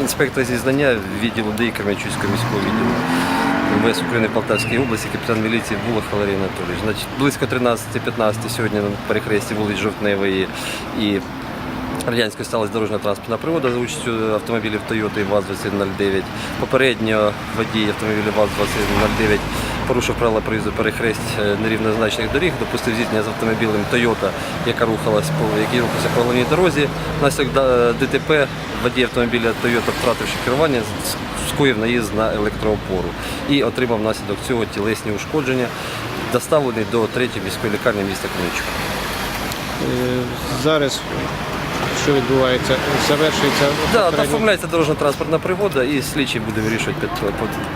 інспектор зі знання відділу ДІ Кременчуцького міського відділу МВС України Полтавської області, капітан міліції Булах Валерій Анатолійович. Значить, близько 13-15 сьогодні на перехресті вулиць Жовтневої і Радянської сталася дорожня транспортна пригода за участю автомобілів Toyota і ВАЗ-2109. Попередньо водій автомобілів ВАЗ-2109 порушив правила проїзду перехресть е, нерівнозначних доріг, допустив зіткнення з автомобілем Toyota, яка рухалась по який рухався по головній дорозі. Внаслідок да- ДТП водій автомобіля Toyota, втративши керування, скоїв наїзд на електроопору і отримав внаслідок цього тілесні ушкодження, доставлений до третьої міської лікарні міста Кременчука. Е, Зараз що відбувається? Завершується Да, та оформляється дорожньо-транспортна пригода і слідчий буде вирішувати під-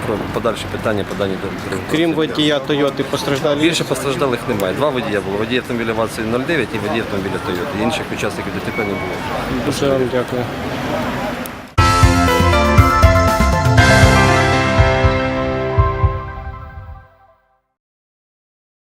про подальші питання по даній дорозі. Крім водія Тойоти постраждалі. Більше постраждалих немає. Два водія було. Водій автомобіля ВАЗ-09 і водій автомобіля Тойоти. Інших учасників ДТП не було. Дуже вам дякую.